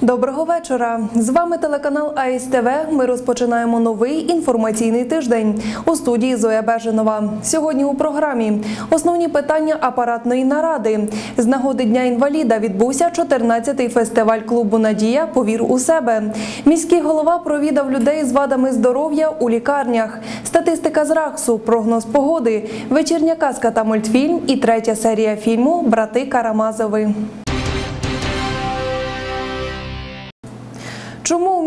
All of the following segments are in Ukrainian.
Доброго вечора. З вами телеканал АСТВ. Ми розпочинаємо новий інформаційний тиждень. У студії Зоя Беженова. Сьогодні у програмі основні питання апаратної наради. З нагоди Дня інваліда відбувся 14-й фестиваль клубу Надія Повір у себе. Міський голова провідав людей з вадами здоров'я у лікарнях. Статистика з РАКСу, прогноз погоди, вечірня казка та мультфільм і третя серія фільму Брати Карамазови.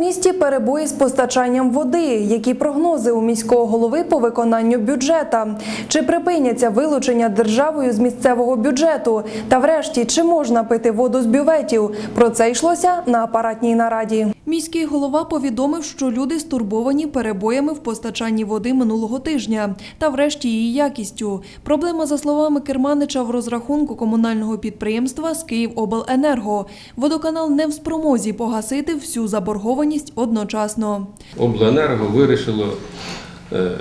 Місті перебої з постачанням води? Які прогнози у міського голови по виконанню бюджета? Чи припиняться вилучення державою з місцевого бюджету? Та врешті, чи можна пити воду з бюветів? Про це йшлося на апаратній нараді. Міський голова повідомив, що люди стурбовані перебоями в постачанні води минулого тижня та врешті її якістю. Проблема, за словами Керманича, в розрахунку комунального підприємства з Київобленерго. Водоканал не в спромозі погасити всю заборгованість одночасно. Обленерго вирішило е,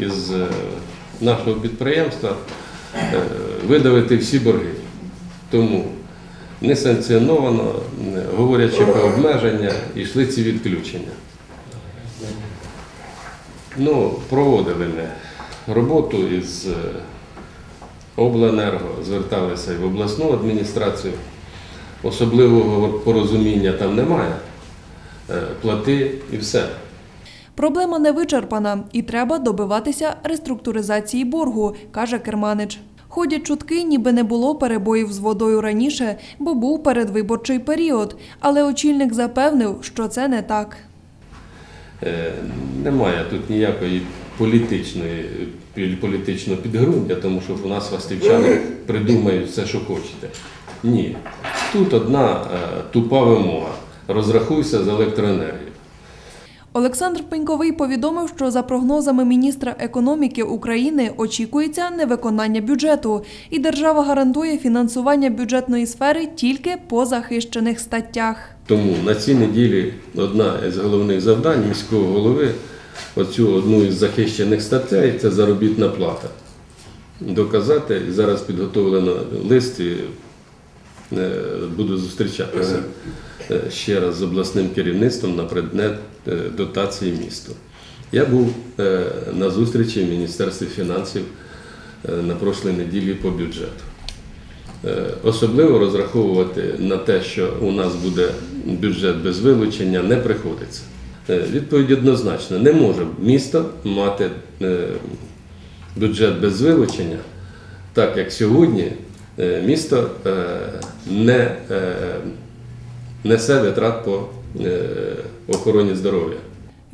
із е, нашого підприємства е, видавити всі борги. Тому несанкціоновано, говорячи про обмеження, йшли ці відключення. Ну, проводили ми роботу із обленерго, зверталися і в обласну адміністрацію. Особливого порозуміння там немає. Е, Плати і все. Проблема не вичерпана і треба добиватися реструктуризації боргу, каже Керманич. Ходять чутки, ніби не було перебоїв з водою раніше, бо був передвиборчий період. Але очільник запевнив, що це не так. Е, Немає тут ніякої політичної політичного підґрунтя, тому що у нас фастівчани придумають все, що хочете. Ні. Тут одна е, тупа вимога. Розрахуйся з електроенергією. Олександр Пеньковий повідомив, що за прогнозами міністра економіки України очікується невиконання бюджету, і держава гарантує фінансування бюджетної сфери тільки по захищених статтях. Тому на цій неділі одна із головних завдань міського голови, оцю одну із захищених статей це заробітна плата. Доказати, зараз підготовлено лист і е, буду зустрічатися е, ще раз з обласним керівництвом на предмет е, дотації місту. Я був е, на зустрічі в Міністерстві фінансів е, на прошлій неділі по бюджету. Е, Особливо розраховувати на те, що у нас буде бюджет без вилучення, не приходиться. Е, Відповідь однозначна: не може місто мати е, бюджет без вилучення, так як сьогодні е, місто е, не е, несе витрат по е, охороні здоров'я.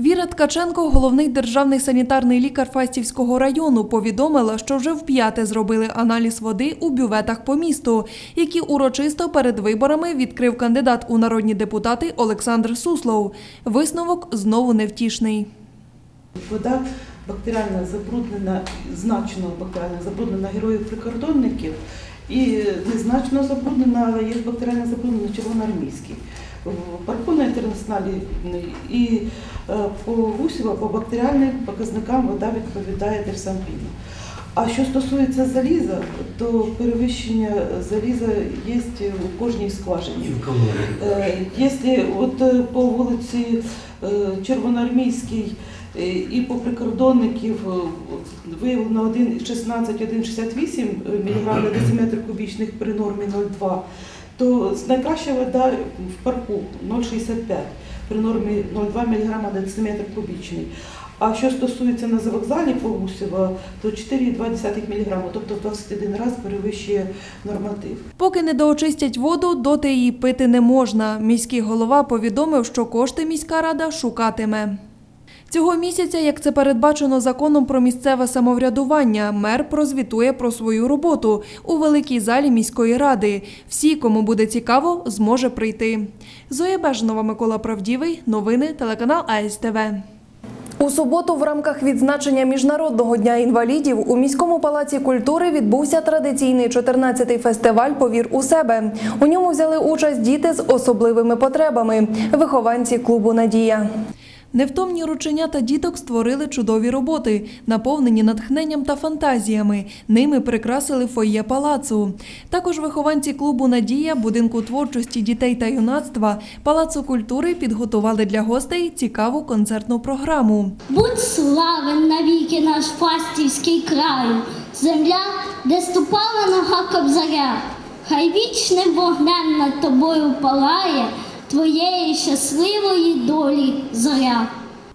Віра Ткаченко, головний державний санітарний лікар Фастівського району, повідомила, що вже вп'яте зробили аналіз води у бюветах по місту, які урочисто перед виборами відкрив кандидат у народні депутати Олександр Суслов. Висновок знову невтішний. Вода бактеріально забруднена, значно бактеріально забруднена героїв прикордонників і незначно забруднена, але є бактеріально забруднена червоноармійський. В парку на інтернаціоналі і е, по Гусєва, по бактеріальним показникам вода відповідає дерсампіну. А що стосується заліза, то перевищення заліза є у кожній скважині. Е, Якщо от е, по вулиці е, Червоноармійській е, і по прикордонників е, виявлено 1,16-1,68 мг на дециметр кубічних при нормі 0,2, то найкраща вода в парку 0,65 при нормі 0,2 мг на дециметр кубічний. А що стосується на завокзалі по Гусєва, то 4,2 мг, тобто в 21 раз перевищує норматив. Поки не доочистять воду, доти її пити не можна. Міський голова повідомив, що кошти міська рада шукатиме. Цього місяця, як це передбачено законом про місцеве самоврядування, мер прозвітує про свою роботу у великій залі міської ради. Всі, кому буде цікаво, зможе прийти. Зоя Бежнова, Микола Правдівий. Новини телеканал АСТВ. У суботу в рамках відзначення Міжнародного дня інвалідів у міському палаці культури відбувся традиційний 14-й фестиваль Повір у себе. У ньому взяли участь діти з особливими потребами, вихованці клубу Надія. Невтомні рученята діток створили чудові роботи, наповнені натхненням та фантазіями. Ними прикрасили фоє палацу. Також вихованці клубу Надія, будинку творчості дітей та юнацтва, палацу культури підготували для гостей цікаву концертну програму. Будь славен навіки наш фастівський край, земля, де ступала нога кобзаря, хай вічним вогнем над тобою палає твоєї щасливої долі зоря.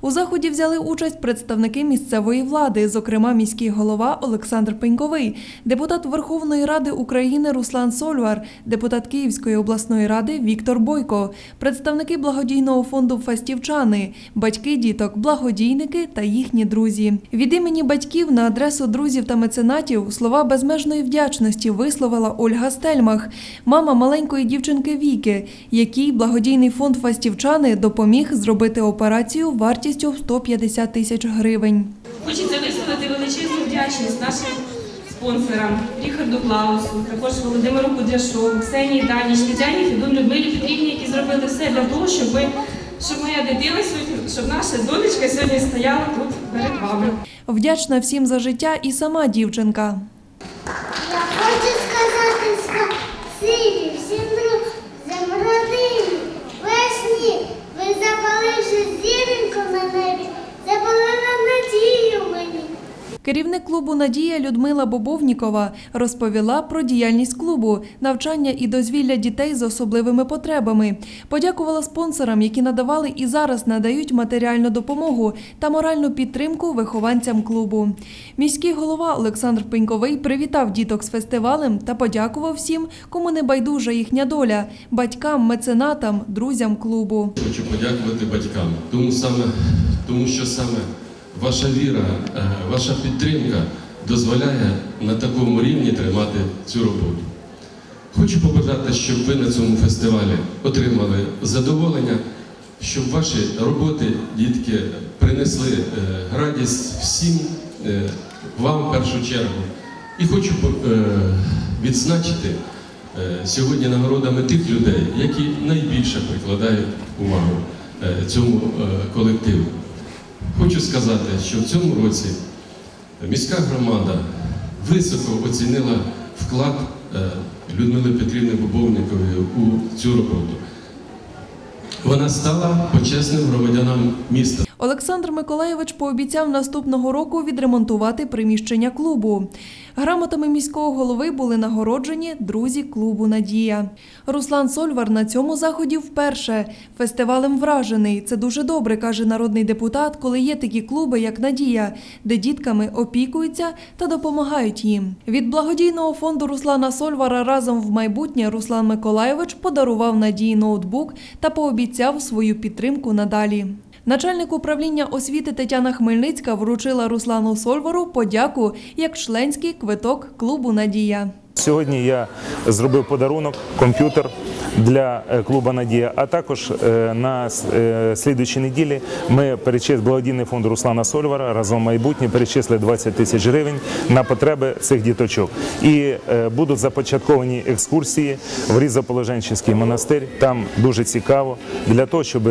У заході взяли участь представники місцевої влади, зокрема міський голова Олександр Пеньковий, депутат Верховної Ради України Руслан Сольвар, депутат Київської обласної ради Віктор Бойко, представники благодійного фонду Фастівчани, батьки діток, благодійники та їхні друзі. Від імені батьків на адресу друзів та меценатів слова безмежної вдячності висловила Ольга Стельмах, мама маленької дівчинки Віки, якій благодійний фонд Фастівчани допоміг зробити операцію вартістю в 150 тисяч гривень. Хочеться висловити величезну вдячність нашим спонсорам Ріхарду Клаусу, також Володимиру Кудряшову, Ксенії Даніч, Тетяні Федун, Людмилі Петрівні, які зробили все для того, щоб, ми, щоб моя дитина сьогодні, щоб наша донечка сьогодні стояла тут перед вами. Вдячна всім за життя і сама дівчинка. Я хочу сказати спасибі всім друзям, родині, весні. Ви запаливши зіроньку на небі, запалили надію мені. Керівник клубу Надія Людмила Бобовнікова розповіла про діяльність клубу, навчання і дозвілля дітей з особливими потребами. Подякувала спонсорам, які надавали і зараз надають матеріальну допомогу та моральну підтримку вихованцям клубу. Міський голова Олександр Пеньковий привітав діток з фестивалем та подякував всім, кому не байдужа їхня доля батькам, меценатам, друзям клубу. Хочу подякувати батькам, тому, саме, тому що саме ваша віра, е, ваша підтримка дозволяє на такому рівні тримати цю роботу. Хочу побажати, щоб ви на цьому фестивалі отримали задоволення, щоб ваші роботи, дітки, принесли е, радість всім е, вам в першу чергу. І хочу відзначити сьогодні нагородами тих людей, які найбільше прикладають увагу цьому колективу. Хочу сказати, що в цьому році міська громада високо оцінила вклад е, Людмили Петрівни Бобовникової у цю роботу. Вона стала почесним громадянам міста. Олександр Миколаєвич пообіцяв наступного року відремонтувати приміщення клубу. Грамотами міського голови були нагороджені друзі клубу Надія. Руслан Сольвар на цьому заході вперше. Фестивалем вражений. Це дуже добре, каже народний депутат, коли є такі клуби, як Надія, де дітками опікуються та допомагають їм. Від благодійного фонду Руслана Сольвара разом в майбутнє Руслан Миколаєвич подарував Надії ноутбук та пообіцяв свою підтримку надалі. Начальник управління освіти Тетяна Хмельницька вручила Руслану Сольвору подяку як членський квиток клубу Надія. Сьогодні я зробив подарунок, комп'ютер для е, клубу Надія. А також е, на е, слідуючій неділі ми перечислили благодійний фонд Руслана Сольвара разом майбутнє перечислили 20 тисяч гривень на потреби цих діточок. І будуть започатковані екскурсії в Різоположенчий монастир. Там дуже цікаво для того, щоб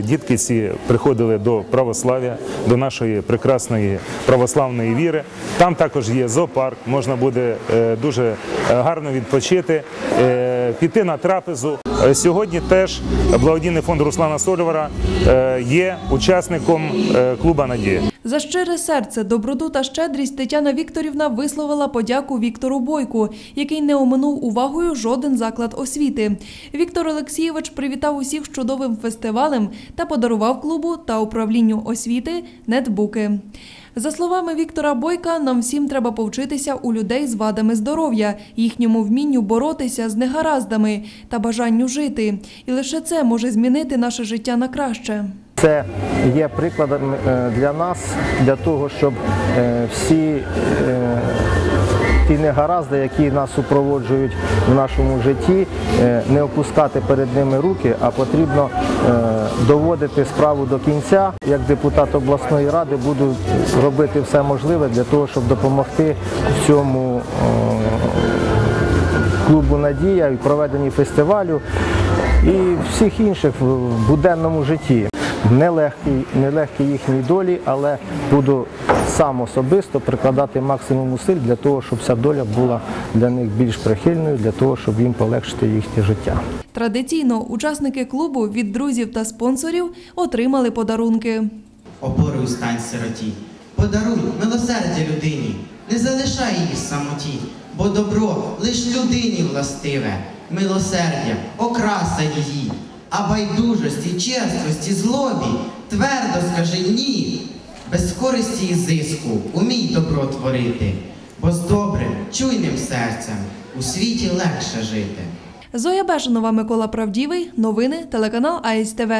дітки ці приходили до православ'я, до нашої прекрасної православної віри. Там також є зоопарк, можна буде дуже гарно відпочити, е, піти на трапезу. Е, Сьогодні теж благодійний фонд Руслана Сольвара е, є учасником е, клуба Надія. За щире серце, доброту та щедрість Тетяна Вікторівна висловила подяку Віктору Бойку, який не оминув увагою жоден заклад освіти. Віктор Олексійович привітав усіх чудовим фестивалем та подарував клубу та управлінню освіти нетбуки. За словами Віктора Бойка, нам всім треба повчитися у людей з вадами здоров'я, їхньому вмінню боротися з негараздами та бажанню жити. І лише це може змінити наше життя на краще. Це є прикладом е, для нас, для того, щоб е, всі е, ті негаразди, які нас супроводжують в нашому житті, е, не опускати перед ними руки, а потрібно е, доводити справу до кінця. Як депутат обласної ради буду робити все можливе для того, щоб допомогти цьому е, клубу Надія і проведенні фестивалю і всіх інших в буденному житті. Нелегкі, нелегкі їхній долі, але буду сам особисто прикладати максимум зусиль для того, щоб ця доля була для них більш прихильною, для того, щоб їм полегшити їхнє життя. Традиційно учасники клубу від друзів та спонсорів отримали подарунки. опорою стань сироті. Подаруй милосердя людині, не залишай її в самоті, бо добро лиш людині властиве, милосердя, окраса її, а байдужості, черствості, злобі твердо скажи ні. Без користі і зиску умій добро творити, бо з добрим, чуйним серцем у світі легше жити. Зоя Бежанова, Микола Правдівий. Новини телеканал АСТВ.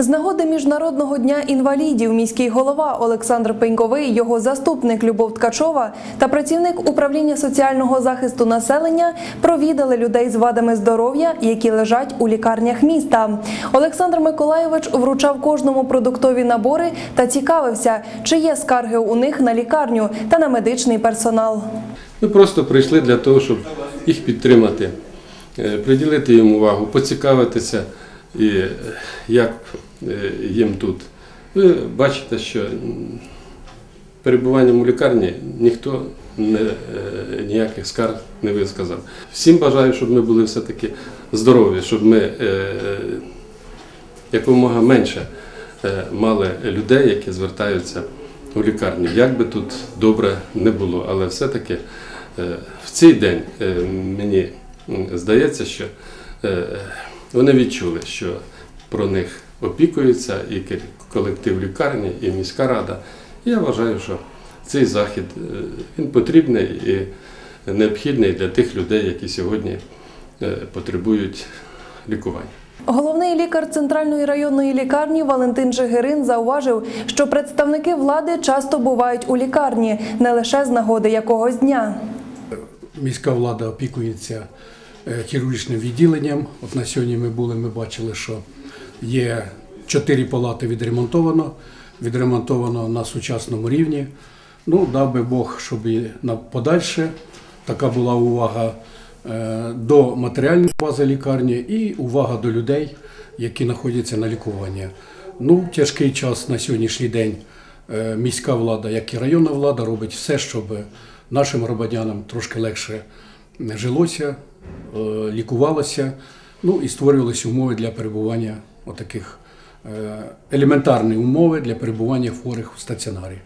З нагоди Міжнародного дня інвалідів міський голова Олександр Пеньковий, його заступник Любов Ткачова та працівник управління соціального захисту населення провідали людей з вадами здоров'я, які лежать у лікарнях міста. Олександр Миколайович вручав кожному продуктові набори та цікавився, чи є скарги у них на лікарню та на медичний персонал. Ми просто прийшли для того, щоб їх підтримати, е, приділити їм увагу, поцікавитися, і е, як їм тут. Ви бачите, що перебуванням у лікарні ніхто не, е, ніяких скарг не висказав. Всім бажаю, щоб ми були все-таки здорові, щоб ми е, якомога менше е, мали людей, які звертаються у лікарню. Як би тут добре не було, але все-таки е, в цей день е, мені здається, що е, вони відчули, що про них опікуються і колектив лікарні, і міська рада. І я вважаю, що цей захід е, він потрібний і необхідний для тих людей, які сьогодні е, потребують лікування. Головний лікар центральної районної лікарні Валентин Жигирин зауважив, що представники влади часто бувають у лікарні не лише з нагоди якогось дня. міська влада опікується е, хірургічним відділенням. От на сьогодні ми були, ми бачили, що є чотири палати відремонтовано, відремонтовано на сучасному рівні. Ну, дав би Бог, щоб і на подальше така була увага е, до матеріальної бази лікарні і увага до людей, які знаходяться на лікуванні. Ну, тяжкий час на сьогоднішній день. Е, Міська влада, як і районна влада, робить все, щоб нашим громадянам трошки легше жилося, е, лікувалося, ну і створювалися умови для перебування отаких е, елементарні умови для перебування хворих у стаціонарі.